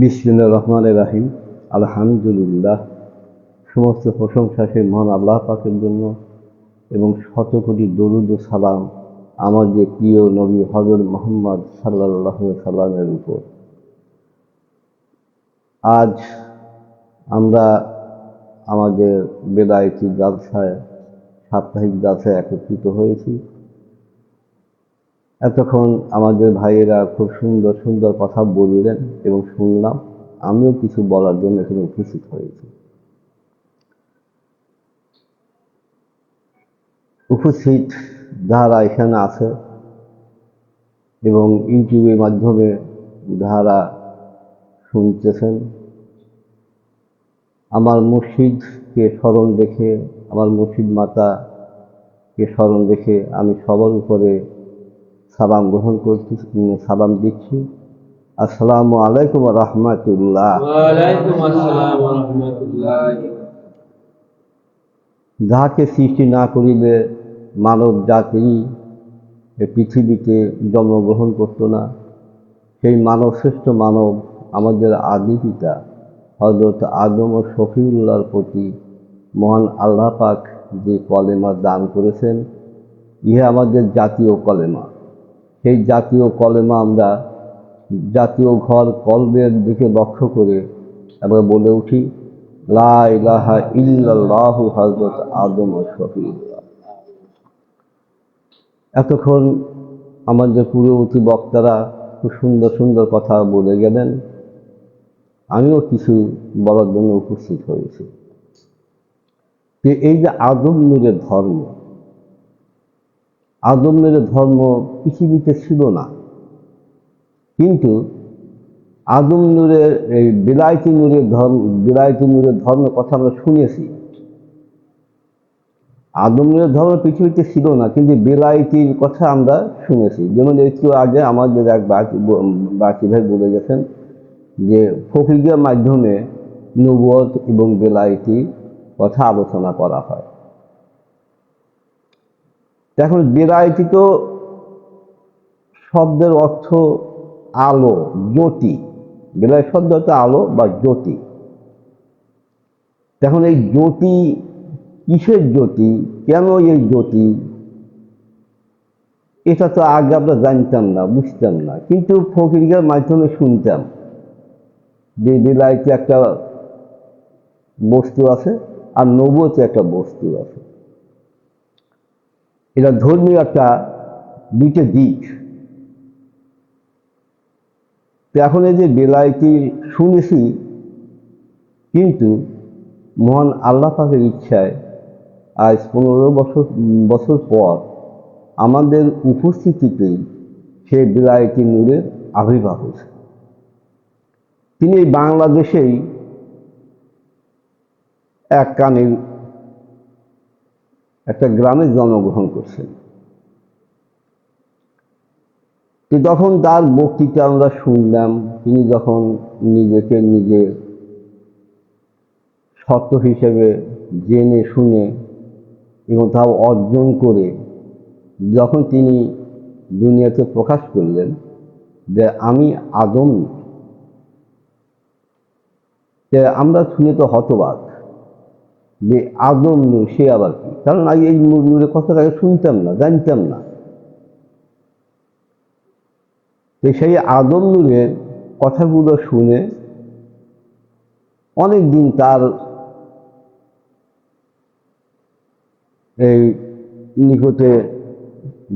বিসমিল্লা রহমান রাহিম। আলহামদুলিল্লাহ। সমস্ত প্রশংসা সেই মহান আল্লাহ পাকের জন্য এবং শত কোটি দরুদ সালাম আমাদের প্রিয় নবী হজরত মোহাম্মদ সাল্লাহ সাল্লামের উপর। আজ আমরা আমাদের বেলায়েতি জালসায় সাপ্তাহিক জালসায় একত্রিত হয়েছি। এতক্ষণ আমাদের ভাইয়েরা খুব সুন্দর সুন্দর কথা বললেন এবং শুনলাম। আমিও কিছু বলার জন্য এখানে উপস্থিত হয়েছি। উপস্থিত যারা এখানে আছে এবং ইউটিউবের মাধ্যমে যারা শুনতেছেন, আমার মুর্শিদকে স্মরণ রেখে, আমার মুর্শিদ মাতাকে স্মরণ রেখে আমি সবার উপরে সালাম গ্রহণ করছি সালাম দিচ্ছি। আসসালামু আলাইকুম রহমতুল্লাহ। যাহাকে সৃষ্টি না করিলে মানব জাতি পৃথিবীতে জন্মগ্রহণ করতো না। সেই মানব শ্রেষ্ঠ মানব আমাদের আদি পিতা হজরত আদম ও শফিউল্লাহর প্রতি মহান আল্লাহ পাক যে কলেমা দান করেছেন ইহা আমাদের জাতীয় কলেমা। সেই জাতীয় কলেমা আমরা জাতীয় ঘর কলবের দিকে লক্ষ্য করে আমরা বলে উঠি, লা ইলাহা ইল্লাল্লাহু হযরত আদম শফিউল্লাহ। এতক্ষণ আমাদের পূর্ববর্তী বক্তারা খুব সুন্দর সুন্দর কথা বলে গেলেন, আমিও কিছু বলার জন্য উপস্থিত হয়েছি। যে এই যে আদম নূরের ধর্ম আদম নূরের ধর্ম পৃথিবীতে ছিল না। কিন্তু আদম নূরের এই বিলায়তি নূরের ধর্ম বিলায়তি নূরের ধর্মের কথা আমরা শুনেছি। আদম নূরের ধর্ম পৃথিবীতে ছিল না, কিন্তু বিলায়তির কথা আমরা শুনেছি। যেমন একটু আগে আমাদের এক বাকি ভাই বলে গেছেন যে ফকিরের মাধ্যমে নবুয়ত এবং বেলায়েতি কথা আলোচনা করা হয়। এখন তো শব্দের অর্থ আলো, জ্যোতি। বেলায় শব্দ হচ্ছে আলো বা জ্যোতি। এখন এই জ্যোতি, কিসের জ্যোতি? কেন এই জ্যোতি? এটা তো আগে আমরা জানতাম না, বুঝতাম না। কিন্তু ফকিরের মাধ্যমে শুনতাম যে বিলাইতে একটা বস্তু আছে আর নবুয়তে একটা বস্তু আছে। এটা ধর্মীয় একটা দুইটা দিক। তো এখন এই যে বেলাইতি শুনেছি, কিন্তু মহান আল্লাহ পাকের ইচ্ছায় আজ পনেরো বছর বছর পর আমাদের উপস্থিতিতেই সে বিলাইতি নূরের আবির্ভাব হয়েছে। তিনি এই বাংলাদেশেই এক কানে একটা গ্রামে জন্মগ্রহণ করছেন। তো যখন তার বক্তৃতা আমরা শুনলাম, তিনি যখন নিজেকে নিজে সত্য হিসেবে জেনে শুনে এবং তাও অর্জন করে যখন তিনি দুনিয়াতে প্রকাশ করলেন যে আমি আদম যে আমরা শুনে তো হতবাক। যে আদম সে আবার কি? কারণ আগে এই নূরের কথাটা আগে শুনতাম না, জানতাম না। সেই আদম নূরের কথাগুলো শুনে অনেক দিন তার এই নিকটে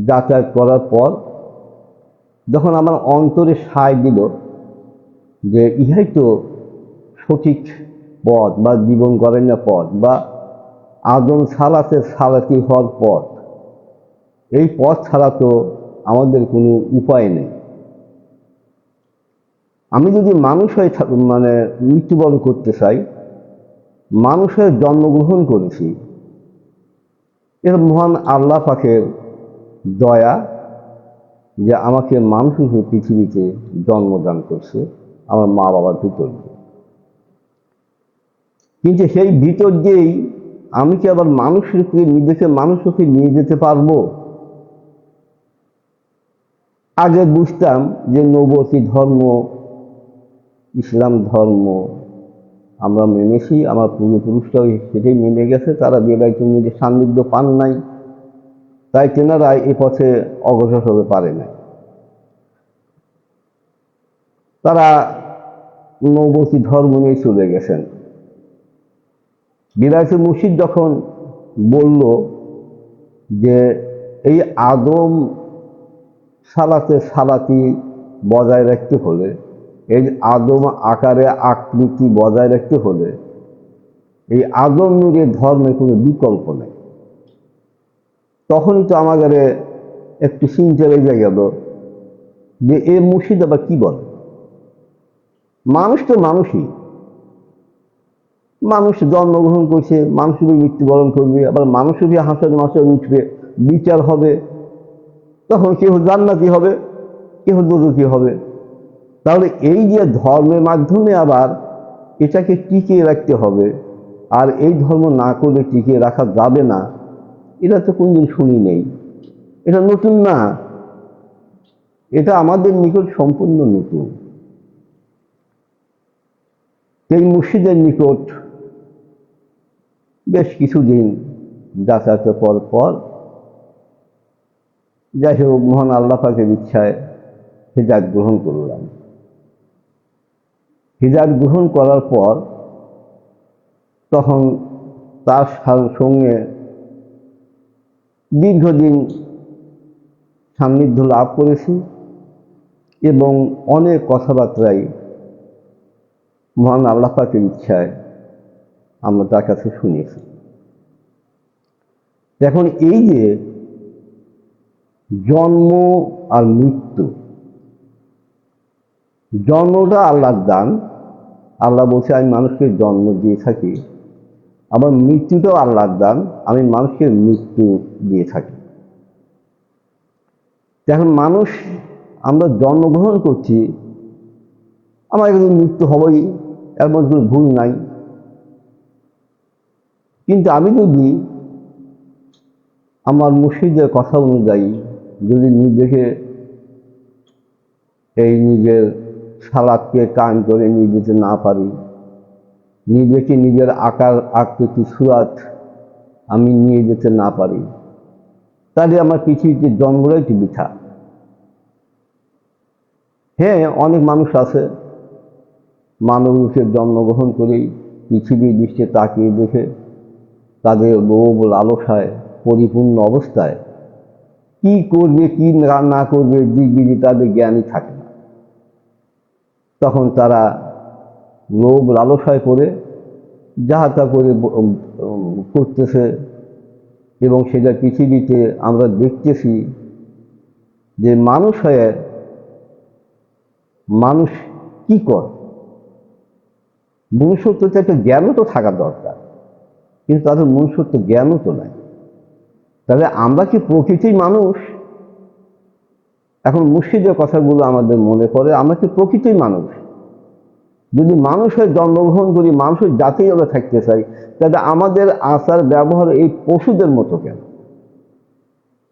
যাতায়াত করার পর যখন আমার অন্তরে সায় দিল যে ইহাই তো সঠিক পথ বা জীবন করেন না পথ বা আদম সালাতে সালাতি হওয়ার পথ এই পথ ছাড়া তো আমাদের কোনো উপায় নেই আমি যদি মানুষ হয়ে মানে মৃত্যুবরণ করতে চাই, মানুষ হয়ে জন্মগ্রহণ করেছি, এর মহান আল্লাহ পাকের দয়া যে আমাকে মানুষ হিসেবে পৃথিবীতে জন্মদান করছে, আমার মা বাবার ভিতর। কিন্তু সেই ভিতর দিয়েই আমি কি আবার মানুষকে নিজেকে মানুষকে নিয়ে যেতে পারব? আগে বুঝতাম যে নবতী ধর্ম, ইসলাম ধর্ম, আমরা মেনেছি, আমার পূর্বপুরুষরাও সেটাই মেনে গেছে, তারা বেলাইতুল নিজের সান্নিধ্য পান নাই, তাই তেনারা এ পথে অগ্রসর হতে পারে না তারা নবতী ধর্ম নিয়ে চলে গেছেন। বিলাসী মুর্শিদ যখন বলল যে এই আদম সালাতে সালাতি বজায় রাখতে হলে, এই আদম আকারে আকৃতি বজায় রাখতে হলে, এই আদম নূরের ধর্মের কোনো বিকল্প নেই। তখনই তো আমাদের একটু চিন্তা লেগে গেল যে এ মুর্শিদ আবার কি বলে? মানুষ তো মানুষই। মানুষ জন্মগ্রহণ করছে মানুষেরই মৃত্যুবরণ করবে, আবার মানুষেরই হাসর মাসে উঠবে, বিচার হবে, তখন কেউ জান্নাতি হবে কেউ দোদকি হবে। তাহলে এই যে ধর্মের মাধ্যমে আবার এটাকে টিকিয়ে রাখতে হবে, আর এই ধর্ম না করলে টিকিয়ে রাখা যাবে না, এটা তো কোনদিন শুনি নেই। এটা নতুন না। এটা আমাদের নিকট সম্পূর্ণ নতুন। এই মুর্শিদের নিকট বেশ কিছুদিন যাতায়াতের পর পর যাই হোক, মহান আল্লাহ পাকের ইচ্ছায় হিজাত গ্রহণ করলাম। হিজাত গ্রহণ করার পর তখন তার সঙ্গে দীর্ঘদিন সান্নিধ্য লাভ করেছি এবং অনেক কথাবার্তাই মহান আল্লাহ পাকের ইচ্ছায় আমরা তার কাছে শুনেছি এখন এই যে জন্ম আর মৃত্যু, জন্মটা আল্লাহর দান। আল্লাহ বলছে, আমি মানুষকে জন্ম দিয়ে থাকি আবার মৃত্যুটাও আল্লাহর দান, আমি মানুষকে মৃত্যু দিয়ে থাকি। এখন মানুষ, আমরা জন্মগ্রহণ করছি, আমার কিন্তু মৃত্যু হবেই, এর মধ্যে ভুল নাই। কিন্তু আমি যদি আমার মুর্শিদের কথা অনুযায়ী যদি নিজেকে এই নিজের সালাদকে কান করে নিয়ে যেতে না পারি, নিজেকে নিজের আকার, আকৃতি, সুরাত আমি নিয়ে যেতে না পারি, তাহলে আমার পৃথিবীতে জন্মটাই কি বৃথা। হ্যাঁ অনেক মানুষ আছে মানব রূপে জন্মগ্রহণ করেই পৃথিবীর দৃষ্টি তাকিয়ে দেখে তাদের লোভ লালসায় পরিপূর্ণ অবস্থায় কি করবে, কি না করবে দিক তাদের জ্ঞানই থাকে না। তখন তারা লোভ লালসায় করে যাহা তা করে করতেছে এবং সেটা পৃথিবীতে আমরা দেখতেছি যে মানুষ হয়ে মানুষ কি করে? মনুষ্যত্বতে একটা জ্ঞানও তো থাকা দরকার। কিন্তু তাদের মনুষ্যত্ব জ্ঞানও তো নাই। তাহলে আমরা কি প্রকৃতির মানুষ? এখন মুর্শিদের কথাগুলো আমাদের মনে পড়ে, আমরা কি প্রকৃতির মানুষ? যদি মানুষের জন্মগ্রহণ করি, মানুষের জাতি আমরা থাকতে চাই, তাহলে আমাদের আচার ব্যবহার এই পশুদের মতো কেন?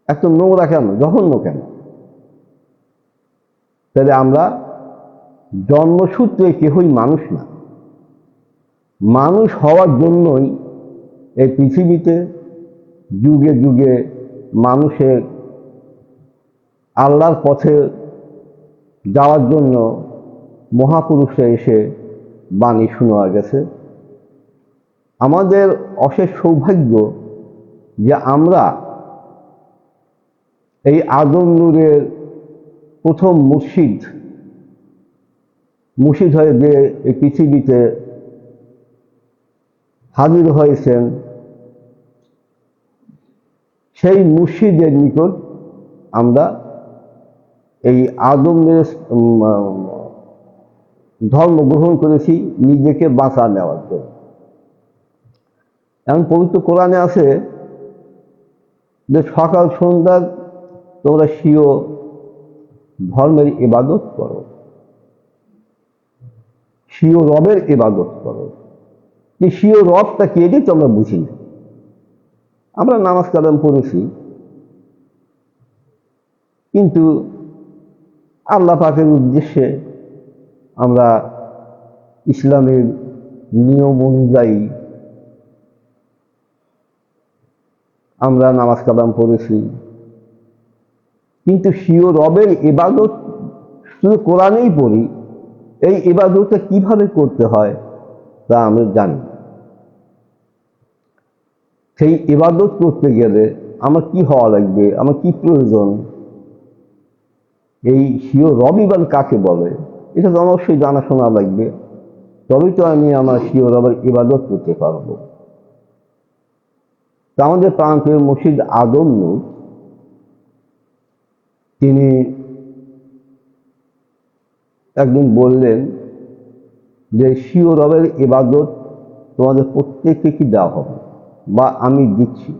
এত নোংরা কেন? জঘন্য কেন? তাহলে আমরা জন্মসূত্রে কেহই মানুষ না। মানুষ হওয়ার জন্যই এই পৃথিবীতে যুগে যুগে মানুষের আল্লাহর পথে যাওয়ার জন্য মহাপুরুষে এসে বাণী শোনা গেছে। আমাদের অশেষ সৌভাগ্য যে আমরা এই আদম নূরের প্রথম মুর্শিদ মুর্শিদ হয়ে যে এই পৃথিবীতে হাজির হয়েছেন সেই মুর্শিদের নিকট আমরা এই আদমের ধর্ম গ্রহণ করেছি, নিজেকে বাঁচা নেওয়ার জন্য। এমন পবিত্র কোরআনে আছে যে সকাল সন্ধ্যা তোমরা স্বীয় ধর্মের ইবাদত করো। স্বীয় রবের ইবাদত করো। স্বীয় রবটা কে এটাই তো আমরা বুঝি না। আমরা নামাজ কালাম পড়েছি। কিন্তু আল্লাহ পাকের উদ্দেশ্যে আমরা ইসলামের নিয়ম অনুযায়ী আমরা নামাজ কালাম পড়েছি। কিন্তু সিও রবের এবাদত শুধু কোরআনেই পড়ি, এই এবাদতটা কীভাবে করতে হয় তা আমরা জানি। সেই ইবাদত করতে গেলে আমার কি হওয়া লাগবে? আমার কি প্রয়োজন? এই সিও রবিবার কাকে বলে? এটা তো অবশ্যই জানাশোনা লাগবে। তবেই তো আমি আমার সিও রবের ইবাদত করতে পারব। তা আমাদের প্রান্তের মসজিদ আদম নূর, তিনি একদিন বললেন যে সিও রবের ইবাদত তোমাদের প্রত্যেককে কি দেওয়া হবে? বা আমি দিচ্ছি।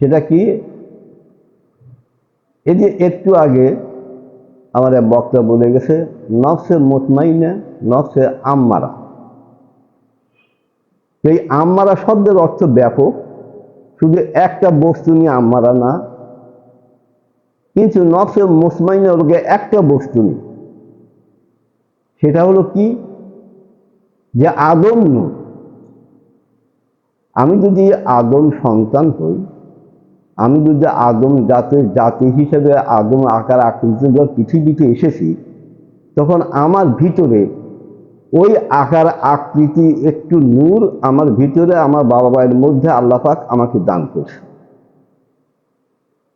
সেটা কি? এই যে একটু আগে আমার এক বক্তা বলে গেছে, নফসে মোতমাইনা, নফসে আম্মারা। এই আম্মারা শব্দের অর্থ ব্যাপক। শুধু একটা বস্তু নিয়ে আম্মারা না, কিন্তু নফসে মোসমাইনা ওকে একটা বস্তু নেই সেটা হলো কি? যে আদম নূর। আমি যদি আদম সন্তান হই, আমি যদি আদম জাতের জাতি হিসেবে আদম আকার আকৃতি পৃথিবীতে এসেছি, তখন আমার ভিতরে ওই আকার আকৃতি একটু নূর আমার ভিতরে আমার বাবা মায়ের মধ্যে আল্লাপাক আমাকে দান করছে।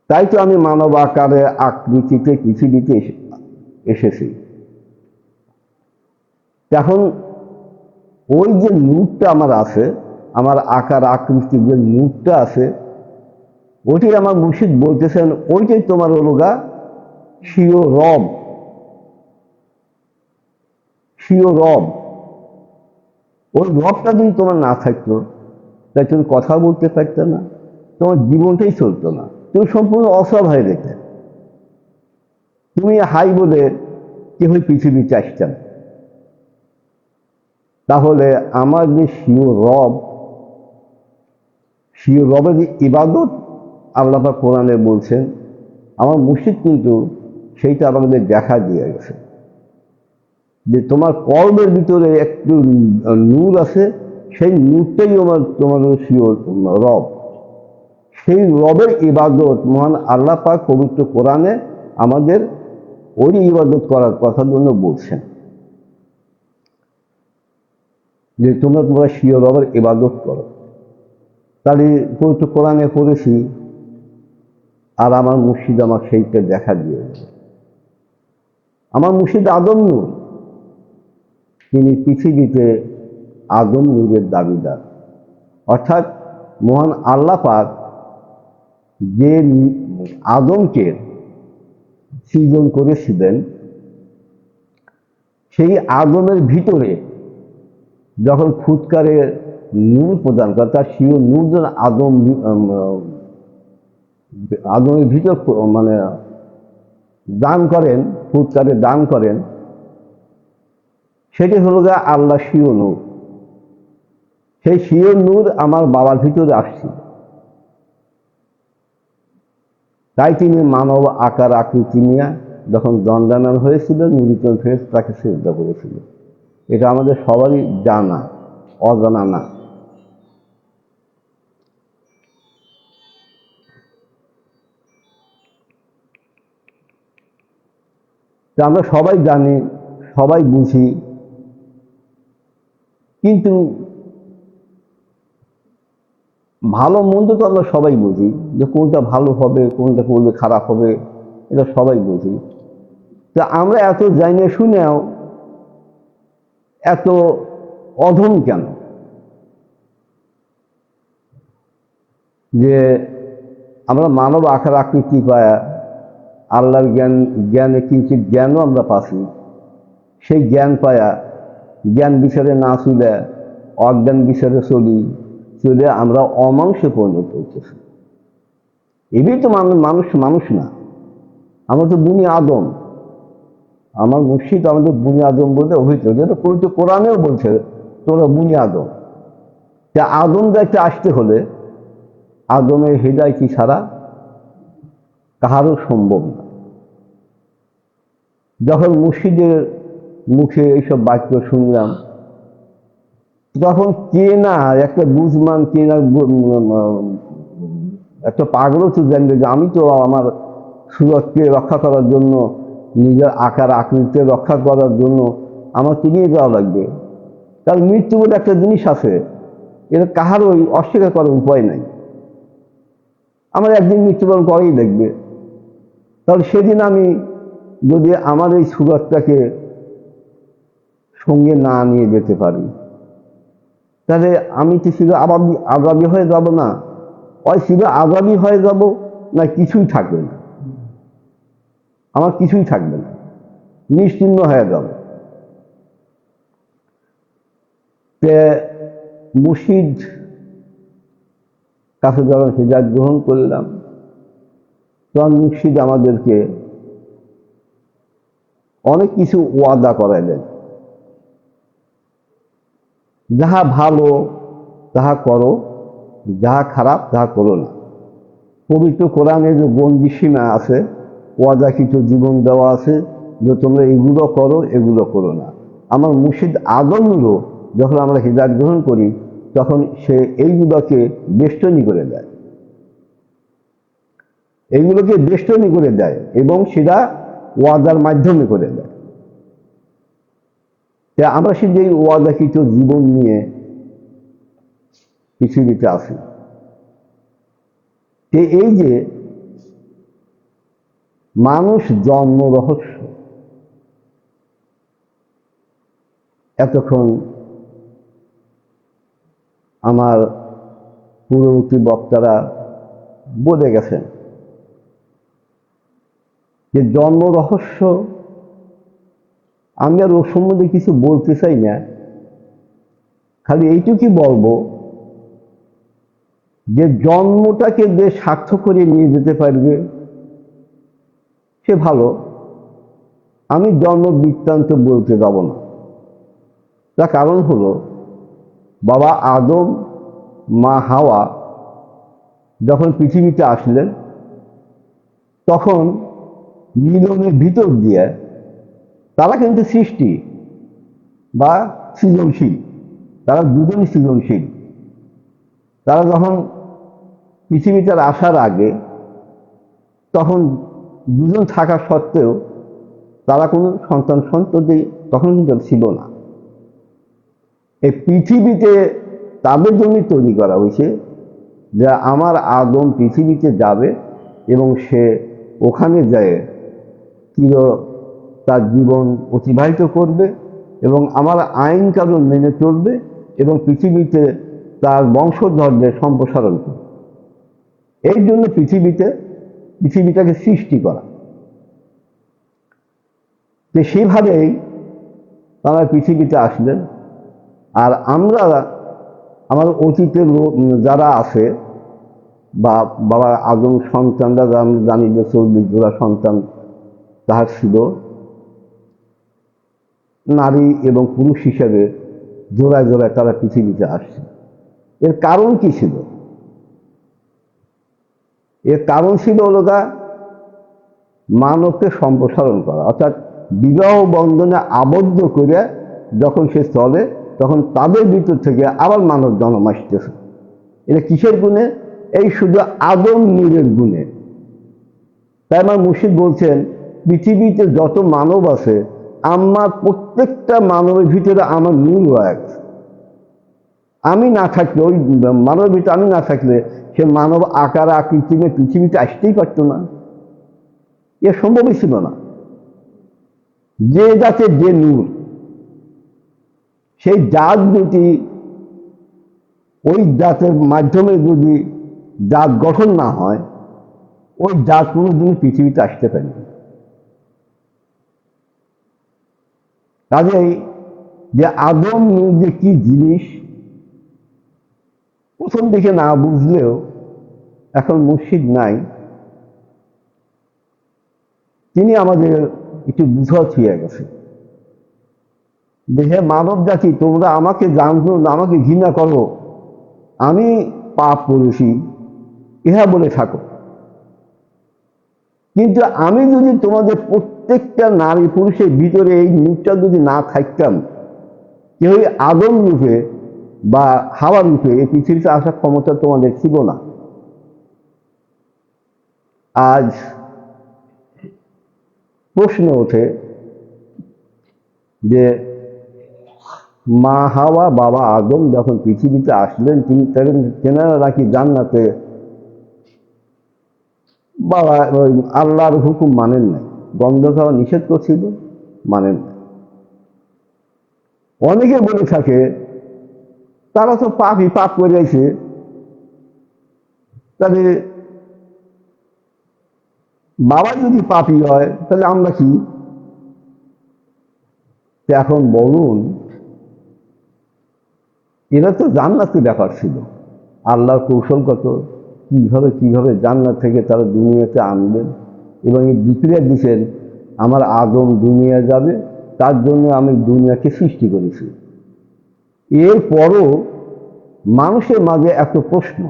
তাই তো আমি মানব আকারে আকৃতিতে পৃথিবীতে এসে- এসেছি। এখন ওই যে নূরটা আমার আছে আমার আকার আকৃতির যে নূরটা আছে, ওইটাই আমার মুর্শিদ বলতেছেন, ওইটাই তোমার হলো গা সিও রব। সিও রব। ওই রবটা যদি তোমার না থাকতো তাই তুমি কথা বলতে পারতে না, তোমার জীবনটাই চলতো না। তুমি সম্পূর্ণ অসহায় রেখে তুমি হাই বলে কেউই পৃথিবী আসতেন তাহলে আমার যে শিও রব শিও রবের ইবাদত আল্লাহ কোরআনে বলছেন, আমার মুর্শিদ কিন্তু সেইটা আমাদের দেখা দিয়ে গেছে। যে তোমার কর্মের ভিতরে একটু নূর আছে, সেই নূরটাই আমার তোমার শিও রব। সেই রবের ইবাদত মহান আল্লাহ পাক পবিত্র কোরআনে আমাদের ওই ইবাদত করার কথার জন্য বলছেন। যে তোমরা তোমরা শিও রবের ইবাদত করো। তাহলে পবিত্র কোরআনে পড়েছি, আর আমার মুর্শিদ আমার সেইটা দেখা দিয়ে আমার মুর্শিদ আদম নূর, তিনি পৃথিবীতে আদম নূরের দাবিদার। অর্থাৎ মহান আল্লাহ পাক যে আদমকে সৃজন করেছিলেন, সেই আদমের ভিতরে যখন ফুৎকারে নূর প্রদান করে, তার সিও নূর যেন আদম আদমের ভিতর মানে দান করেন ফুৎকারে দান করেন, সেটি হলো গা আল্লাহ শিও নূর। সেই শিও নূর আমার বাবার ভিতরে আসছিল তাই তিনি মানব আকার আকৃতি নিয়ে যখন দণ্ডায়মান হয়েছিল নুরিতন ফেরেস তাকে শ্রদ্ধা করেছিল। এটা আমাদের সবারই জানা, অজানা না। তা আমরা সবাই জানি, সবাই বুঝি। কিন্তু ভালো মন্দ তো আমরা সবাই বুঝি, যে কোনটা ভালো হবে, কোনটা করলে খারাপ হবে, এটা সবাই বুঝি। তা আমরা এত জানিয়ে শুনেও এত অধম কেন? যে আমরা মানব আকার আকৃতি পায়া আল্লাহর জ্ঞান, জ্ঞানে কিঞ্চিত জ্ঞানও আমরা পাচ্ছি। সেই জ্ঞান পায়া, জ্ঞান বিচারে না চলে, অজ্ঞান বিচারে চলি, চলে আমরা অমাংসে পরিণত হইতেছি। এটাই তো মানুষ মানুষ না। আমরা তো বুনি আদম। আমার মুর্শিদ আমাদের বুনি আদম বলতে অভিহিত। যেটা পবিত্র কোরআনেও বলছে তোরা বুনি আদম। তা আদম দেখতে আসতে হলে, আদমের হৃদয় কি ছাড়া কাহারও সম্ভব না। যখন মুর্শিদের মুখে এইসব বাক্য শুনলাম, তখন কে না একটা বুঝমান কে না একটা পাগলও তো জানবে যে আমি তো আমার সুরতকে রক্ষা করার জন্য, নিজের আকার আকৃতিকে রক্ষা করার জন্য আমাকে নিয়ে যাওয়া লাগবে। কারণ মৃত্যু বলে একটা জিনিস আছে এটা কাহারই অস্বীকার করার উপায় নাই। আমার একদিন মৃত্যুবরণ করেই দেখবে। তাহলে সেদিন আমি যদি আমার এই সুরতটাকে সঙ্গে না নিয়ে যেতে পারি, তাহলে আমি কি শুধু আগামী আগামী হয়ে যাব না ওই শুধু আগামী হয়ে যাব না কিছুই থাকবে না? আমার কিছুই থাকবে না। নিশ্চিন্ন হয়ে যাব। মুর্শিদ কাছে যখন হিজাত গ্রহণ করলাম। তখন মুর্শিদ আমাদেরকে অনেক কিছু ওয়াদা করাইলেন যাহা ভালো, তাহা করো, যাহা খারাপ, তাহা করো না। পবিত্র কোরআনে যে বন্দি সীমা আছে ওয়াদা কিছু জীবন দেওয়া আছে, যে তোমরা এগুলো করো এগুলো করো না। আমার মুর্শিদ আদমগুলো যখন আমরা হৃদয় গ্রহণ করি, তখন সে এইগুলোকে বেষ্টনী করে দেয়। এইগুলোকে বেষ্টনী করে দেয় এবং সেটা ওয়াদার মাধ্যমে করে দেয়। আমরা সে যে ওয়াদাকৃত জীবন নিয়ে পৃথিবীতে আসি এই যে মানুষ জন্ম রহস্য, এতক্ষণ আমার পূর্ববর্তী বক্তারা বলে গেছেন যে জন্ম রহস্য, আমি আর ওর সম্বন্ধে কিছু বলতে চাই না। খালি এইটুকুই বলব যে জন্মটাকে যে সার্থক করে নিয়ে যেতে পারবে, সে ভালো। আমি জন্ম বৃত্তান্ত বলতে যাব না। তার কারণ হলো, বাবা আদম, মা হাওয়া যখন পৃথিবীতে আসলেন, তখন মিলনের ভিতর দিয়ে তারা কিন্তু সৃষ্টি বা সৃজনশীল। তারা দুজনই সৃজনশীল। তারা যখন পৃথিবীতে আসার আগে তখন দুজন থাকা সত্ত্বেও তারা কোনো সন্তান সন্ততি তখন কিন্তু ছিল না। এই পৃথিবীতে তাদের জন্য তৈরি করা হয়েছে যে আমার আদম পৃথিবীতে যাবে এবং সে ওখানে যায় চির তার জীবন অতিবাহিত করবে এবং আমার আইন কানুন মেনে চলবে এবং পৃথিবীতে তার বংশধরদের সম্প্রসারণ করবে। এই জন্য পৃথিবীতে, পৃথিবীটাকে সৃষ্টি করা। যে সেভাবেই তারা পৃথিবীতে আসলেন। আর আমরা আমার অতীতের যারা আছে বা বাবা আদম সন্তানরা জানি যে চল্লিশ জোড়া সন্তান তাহার ছিল নারী এবং পুরুষ হিসেবে জোড়ায় জোড়ায় তারা পৃথিবীতে আসছে। এর কারণ কি ছিল? এর কারণ ছিল হলো মানবকে সম্প্রসারণ করা। অর্থাৎ বিবাহ বন্ধনে আবদ্ধ করে যখন সে চলে, তখন তাদের ভিতর থেকে আবার মানব জন্ম আসতেছে। এটা কিসের গুণে? এই শুধু আদম নূরের গুণে। তাই আমার মুর্শিদ বলছেন পৃথিবীতে যত মানব আছে, আমার প্রত্যেকটা মানবের ভিতরে আমার মূল রয়েছে। আমি না থাকলে ওই মানবের ভিতরে আমি না থাকলে সে মানব আকার, আকৃতি নিয়ে পৃথিবীতে আসতেই পারতো না। এ সম্ভবই ছিল না। যে জাতের যে নূর, সেই জাত যদি ওই জাতের মাধ্যমে যদি জাত গঠন না হয়, ওই জাত কোনোদিন পৃথিবীতে আসতে পারে। কাজেই যে আদম যে কি জিনিস, প্রথম দিকে না বুঝলেও এখন মুর্শিদ নাই। তিনি আমাদের একটু বুঝা ছুঁয়ে গেছে। যে হে মানব জাতি, তোমরা আমাকে জানতো না, আমাকে ঘৃণা করো। আমি পাপ করেছি, ইহা বলে থাকো। কিন্তু আমি যদি তোমাদের প্রত্যেকটা নারী পুরুষের ভিতরে এই মুখটা যদি না থাকতাম, কেউই আদম রূপে বা হাওয়া রূপে এই পৃথিবীতে আসার ক্ষমতা তোমাদের ছিল না। আজ প্রশ্ন ওঠে যে মা হাওয়া, বাবা আদম যখন পৃথিবীতে আসলেন, তিনি তেনারা- নাকি জান্নাতে? বাবা আল্লাহর হুকুম মানেন নাই। গন্ধ খাওয়া নিষেধ করছিল নাই অনেকে বলে থাকে, তারা তো পাপই পাপ করেছে তাহলে বাবা যদি পাপি হয়, তাহলে আমরা কি? এখন বলুন, এরা তো জান্নাতি ব্যাপার ছিল। আল্লাহর কৌশলগত কীভাবে কীভাবে জান্নাত থেকে তারা দুনিয়াতে আনবেন? এবং এই বিক্রিয়া দিচ্ছেন আমার আদম দুনিয়া যাবে, তার জন্য আমি দুনিয়াকে সৃষ্টি করেছি। এরপরও মানুষের মাঝে এত প্রশ্ন।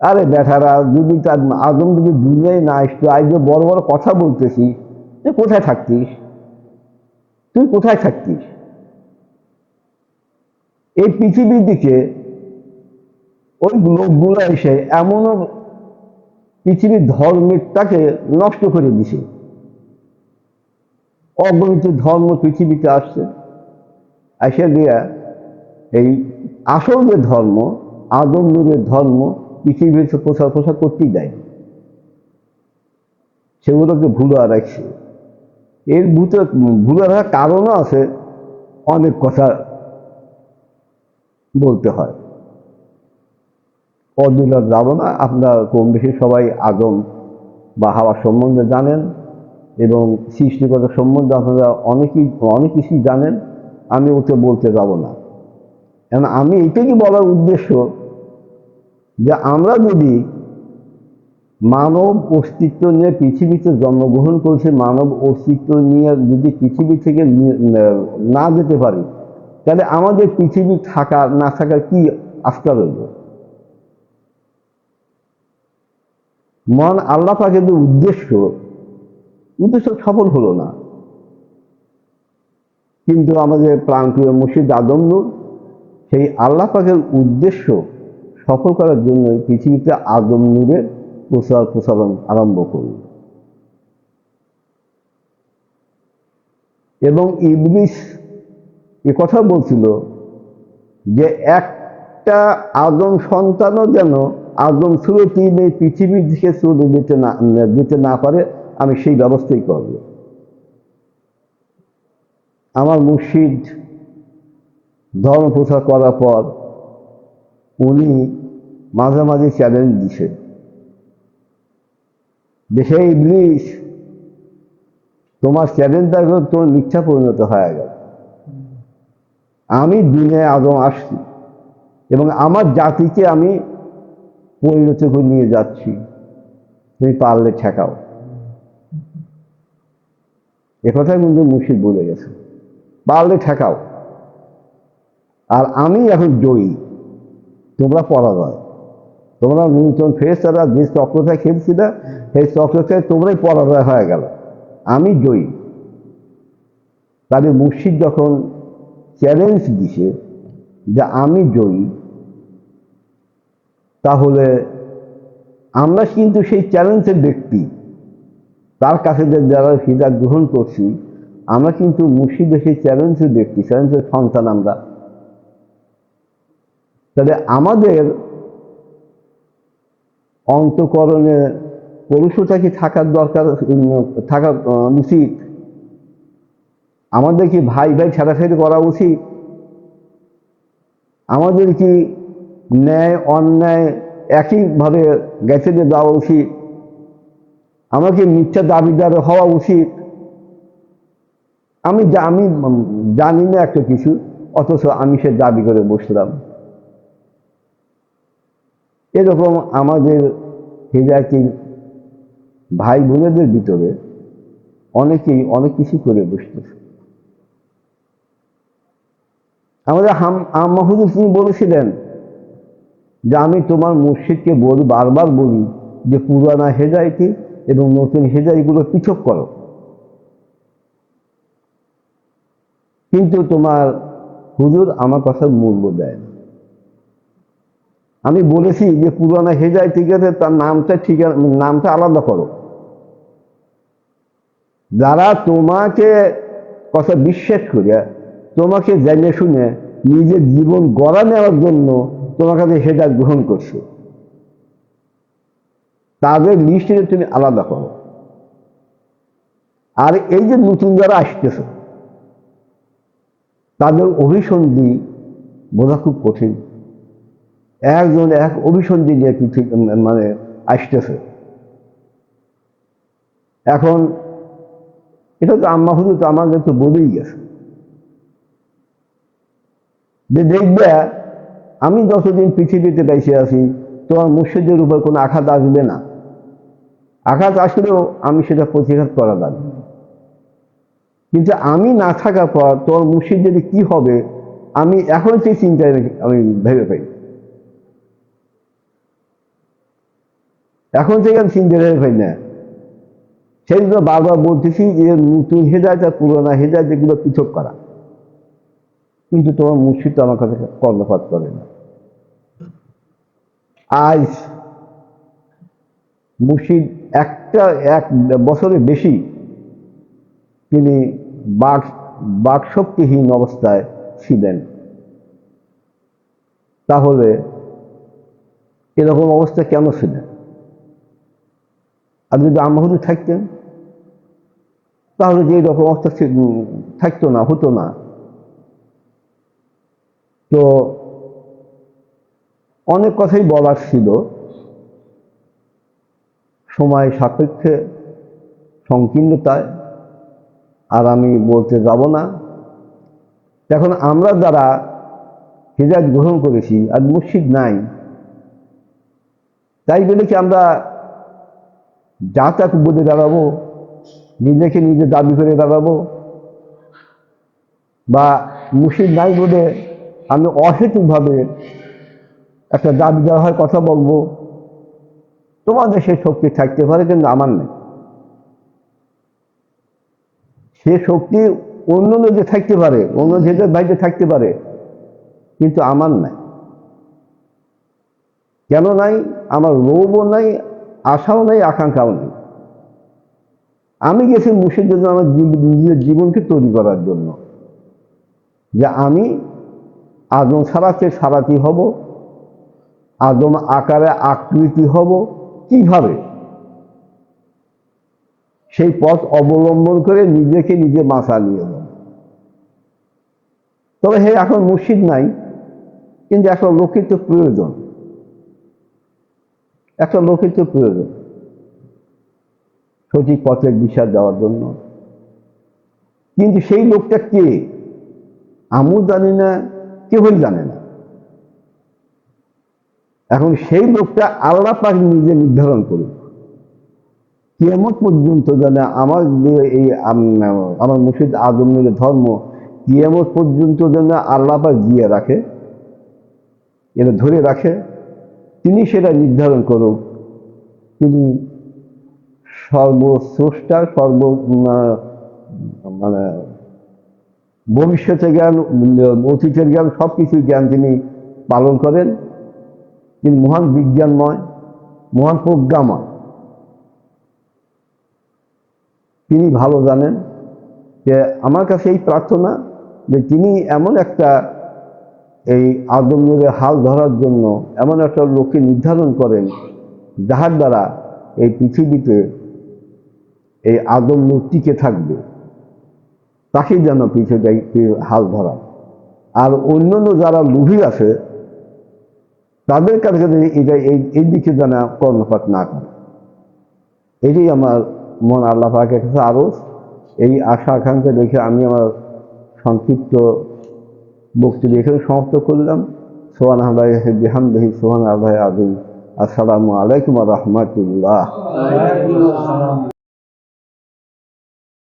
আরে বেটারা, যদি তার আদম যদি দুনিয়ায় না আসতো, আজ বড় বড় কথা বলতেছি, তুই কোথায় থাকতিস? তুই কোথায় থাকতিস? এই পৃথিবীর দিকে ওই লোকগুলো এসে এমনও পৃথিবীর ধর্মেরটাকে নষ্ট করে দিছে। অগণিত ধর্ম পৃথিবীতে আসছে। এসে দিয়া এই আসল যে ধর্ম আদম নূরের ধর্ম পৃথিবীতে প্রচার প্রসার করতেই দেয়। সেগুলোকে ভুলে রাখছে। এর ভূতে ভুলে রাখার কারণও আছে, অনেক কথা বলতে হয়। অদূরে যাব না। আপনার কম বেশি সবাই আগম বা হাওয়া সম্বন্ধে জানেন এবং সৃষ্টিকতা সম্বন্ধে আপনারা অনেকেই অনেক কিছুই জানেন, আমি ওতে বলতে যাব না। কেন আমি এটাই বলার উদ্দেশ্য যে আমরা যদি মানব অস্তিত্ব নিয়ে পৃথিবীতে জন্মগ্রহণ করেছি, মানব অস্তিত্ব নিয়ে যদি পৃথিবী থেকে না যেতে পারি, তাহলে আমাদের পৃথিবী থাকা না থাকার কি আস্থা রইল? মন আল্লাহ পাকের যে উদ্দেশ্য উদ্দেশ্য সফল হলো না। কিন্তু আমাদের প্রাণপ্রিয় মুর্শিদ আদম নূর, সেই আল্লাহ পাকের উদ্দেশ্য সফল করার জন্য পৃথিবীতে আদম নূরের প্রচার প্রসারণ আরম্ভ করল। এবং ইবলিশ এ কথা বলছিল যে একটা আদম সন্তানও যেন আদম সুরতি এই পৃথিবীর দিকে চলে দিতে না দিতে না পারে, আমি সেই ব্যবস্থাই করব। আমার মুর্শিদ ধর্ম প্রচার করার পর উনি মাঝে মাঝে চ্যালেঞ্জ দিছে। দেখে ইবলিশ তোমার চ্যালেঞ্জ চ্যালেঞ্জটা তোমার মিথ্যা পরিণত হয়ে গেল। আমি দিনে আদম আসছি এবং আমার জাতিকে আমি পরিণত করে নিয়ে যাচ্ছি। তুমি পারলে ঠেকাও। একথা কিন্তু মুর্শিদ বলে গেছে। পারলে ঠেকাও। আর আমি এখন জয়ী। তোমরা পরাজয়। তোমরা নূতন ফেরেস্তারা যে চক্রটায় খেলছিল, সেই চক্রটায় তোমরাই পরাজয় হয়ে গেল। আমি জয়ী। তাদের মুর্শিদ যখন চ্যালেঞ্জ দিছে যে আমি জয়ী তাহলে আমরা কিন্তু সেই চ্যালেঞ্জের ব্যক্তি। তার কাছে যারা হৃদয় গ্রহণ করছি, আমরা কিন্তু মুর্শিদের সেই চ্যালেঞ্জের ব্যক্তি, চ্যালেঞ্জের সন্তান আমরা। তাহলে আমাদের অন্তকরণে পরশুটা কি থাকার দরকার থাকা উচিত? আমাদের কি ভাই ভাই ছেড়াছেড়ি করা উচিত? আমাদের কি ন্যায়, অন্যায় একইভাবে গেছে যে দেওয়া উচিত। আমাকে মিথ্যা দাবিদার হওয়া উচিত। আমি আমি জানি না একটা কিছু, অথচ আমি সে দাবি করে বসলাম। এরকম আমাদের হৃদয়কে ভাই বোনেদের ভিতরে অনেকেই অনেক কিছু করে বসতেছে আমাদের হাম আম মাহমুদুল তিনি বলেছিলেন যে আমি তোমার মুর্শিদকে বলি, বারবার বলি যে পুরানা হেদায়তি এবং নতুন হেদায়গুলো পৃথক করো। কিন্তু তোমার হুজুর আমার কথার মূল্য দেয় না। আমি বলেছি যে পুরানা হেজায় ঠিক আছে, তার নামটা ঠিক নামটা আলাদা করো। যারা তোমাকে কথা বিশ্বাস করে তোমাকে জেনে শুনে নিজের জীবন গড়া নেওয়ার জন্য তোমার কাছে হেদায়ত গ্রহণ করছে। তাদের লিস্টে তুমি আলাদা করো। আর এই যে নতুন যারা আসতেছে, তাদের অভিসন্ধি বোঝা খুব কঠিন। একজন এক অভিসন্ধি নিয়ে পৃথিবী মানে আসতেছে। এখন এটা তো আম্মা হুজুর তো আমাকে তো বলেই গেছে। যে দেখবে আমি যতদিন পৃথিবীতে বেঁচে আছি তোমার মুর্শিদের উপর কোনো আঘাত আসবে না। আঘাত আসলেও আমি সেটা প্রতিঘাত করা যাবে কিন্তু আমি না থাকার পর তোর মুর্শিদের কি হবে, আমি এখন সেই চিন্তায় আমি ভেবে পাই এখন থেকে আমি চিন্তা ভেবে পাই না। সেই জন্য বারবার বলতেছি যে নতুন হেদায়ত আর পুরোনো হেদায়ত যেগুলো পৃথক করা। কিন্তু তোমার মুর্শিদ তো আমার কাছে কর্ণপাত করে না। আজ মুর্শিদ একটা, এক বছরে বেশি তিনি বাক, বাকশক্তিহীন অবস্থায় ছিলেন। তাহলে এরকম অবস্থা কেন ছিলেন? আর যদি আমহুদু থাকতেন, তাহলে যে এরকম অবস্থা থাকতো না, হতো না। তো অনেক কথাই বলার ছিল। সময় সাপেক্ষে, সংকীর্ণতায়, আর আমি বলতে যাব না। এখন আমরা যারা হেদায়ত গ্রহণ করেছি আর মুর্শিদ নাই, তাই বলে কি আমরা যা তা বলে দাঁড়াবো, নিজেকে নিজে দাবি করে দাঁড়াবো? বা মুর্শিদ নাই বলে আমি অহেতুকভাবে একটা দাবি দেওয়ার কথা বলব। তোমাদের সেই শক্তি থাকতে পারে, কিন্তু আমার নেই। সে শক্তি অন্য যে থাকতে পারে, অন্য যেদের বাইরে থাকতে পারে, কিন্তু আমার নাই। কেন নাই? আমার লোভও নাই, আশাও নাই, আকাঙ্ক্ষাও নেই। আমি গেছি মুর্শিদের জন্য আমার নিজের জীবনকে তৈরি করার জন্য। যে আমি আদম সারাতে সারাতি হব? আদম আকারে আকৃতি হব কীভাবে? সেই পথ অবলম্বন করে নিজেকে নিজে বাঁচা নিয়ে তবে হে, এখন মুর্শিদ নাই, কিন্তু একটা লোকের তো প্রয়োজন। একটা লোকের তো প্রয়োজন। সঠিক পথের দিশা দেওয়ার জন্য। কিন্তু সেই লোকটা কে? আমিও জানি না। কেউই জানে না। এখন সেই লোকটা আল্লাহ পাক নিজে নির্ধারণ করুক। কেমন পর্যন্ত জানে আমার এই, আম- আমার মুর্শিদ আদমের ধর্ম কিয়ামত পর্যন্ত যেন আল্লাহ পাক দিয়ে রাখে এটা ধরে রাখে, তিনি সেটা নির্ধারণ করুক। তিনি সর্বস্রষ্টা, সর্ব মানে ভবিষ্যতের জ্ঞান, অতীতের জ্ঞান সব কিছুর জ্ঞান তিনি পালন করেন। তিনি মহান বিজ্ঞানময়, মহান প্রজ্ঞাময়। তিনি ভালো জানেন যে আমার কাছে এই প্রার্থনা যে তিনি এমন একটা এই আদমের হাল ধরার জন্য এমন একটা লোককে নির্ধারণ করেন যাহার দ্বারা এই পৃথিবীতে এই আদম নূর টিকে থাকবে। তাকে যেন পৃথিবীতে হাল ধরা। আর অন্যান্য যারা লোভী আছে, তাদের কাছে এটা এই এই দিকে যেন কর্ণপাত না করে। এটাই আমার মন আল্লাহ পাকের কাছে আরও এই আশা আকাঙ্ক্ষা দেখে আমি আমার সংক্ষিপ্ত বক্তব্য এখানে সমাপ্ত করলাম। সোহান আল্লাহ বিহামদহি সোহান আল্লাহ আদিম আসসালামু আলাইকুম রহমতুল্লাহ।